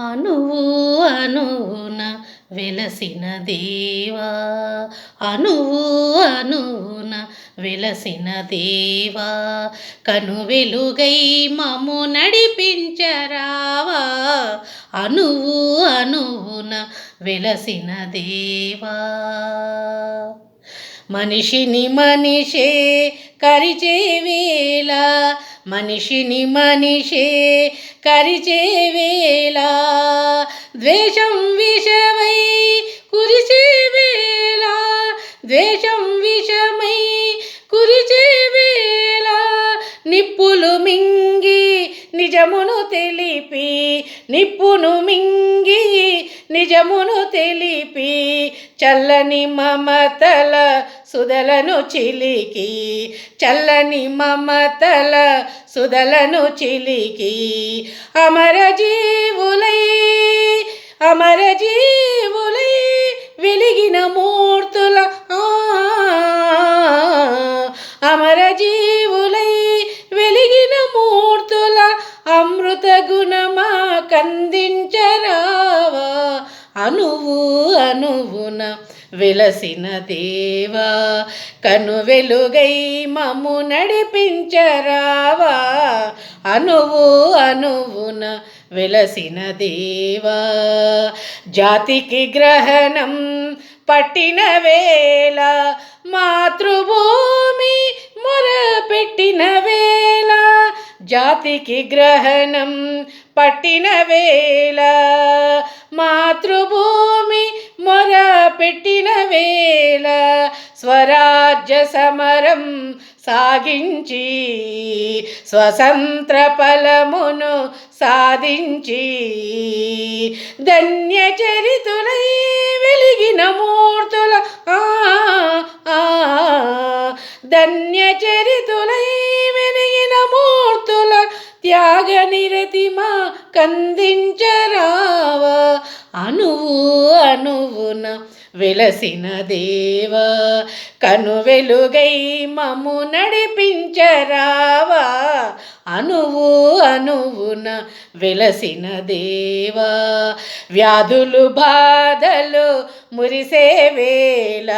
అనువు అనువున వెలసిన దేవా. అనువు అనువున వెలసిన దేవా. కను వెలుగై మము నడిపించరావా. అనువు అనువున వెలసిన దేవా. మనిషిని మనిషే కరిచేవేళ మనిషిని మనిషే కరిచేవేళ. ద్వేషం విషమై కురిచేవేళ ద్వేషం విషమై కురిచేవేళ. నిప్పులు మింగి నిజమును తెలిపి నిప్పును మింగి నిజమును తెలిపి చల్లని మమతల సుదలను చిలికి చల్లని మమతల సుదలను చిలికి. అమర జీవులై అమర జీవులై వెలిగిన మూర్తుల అమర జీవులై వెలిగిన మూర్తుల అమృత గుణమా కందించ అనువు అనువున వెలసిన దేవా కను వెలుగై మము నడిపించరావా? అనువు అనువున వెలసిన దేవా జాతికి గ్రహణం పట్టిన వేళ మాతృభూమి మొరపెట్టిన వేళ జాతికి గ్రహణం పట్టిన వేళ మాతృభూమి మొర పెట్టిన వేళ స్వరాజ్య సమరం సాగించి స్వతంత్ర ఫలమును సాధించి ధన్య చరితులై వెలిగిన మూర్తుల ఆ, ఆ, ధన్య చరితులై త్యాగ నిరతిమా కందించరావా అనువు అనువున వెలసిన దేవా. కను వెలుగై మము నడిపించరావా అనువు అనువున వెలసిన దేవా. వ్యాధులు బాధలు మురిసే వేళ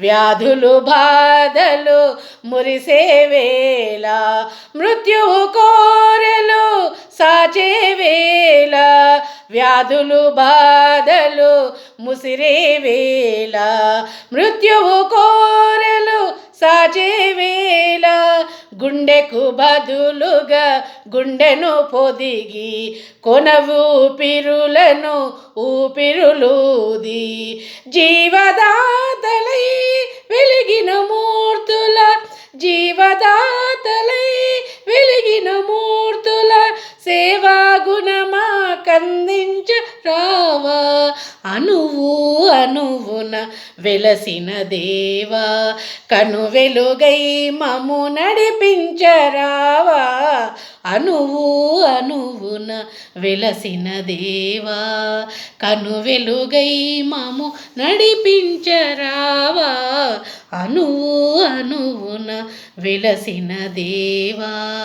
వ్యాధులు బాధలు మురిసే వేళ మృత్యువు కోరెలు సాచే వేళ వ్యాధులు బాధలు ముసిరే వేళ మృత్యువు కోరెలు సాచే వేళ గుండెకు బదులుగా గుండెను పొదిగి కొనవు ఊపిరులను ఊపిరులూది. జీవదాతలై వెలిగిన మూర్తుల జీవదాతలై వెలిగిన మూర్తుల సేవా గుణమా కందించ రావా అనువు అనువున వెలసిన దేవా కను వెలుగై మము నడిపించరావా? అనువు అనువున వెలసిన దేవా కను వెలుగై మము నడిపించరావా? అనువు అనువున వెలసిన దేవా.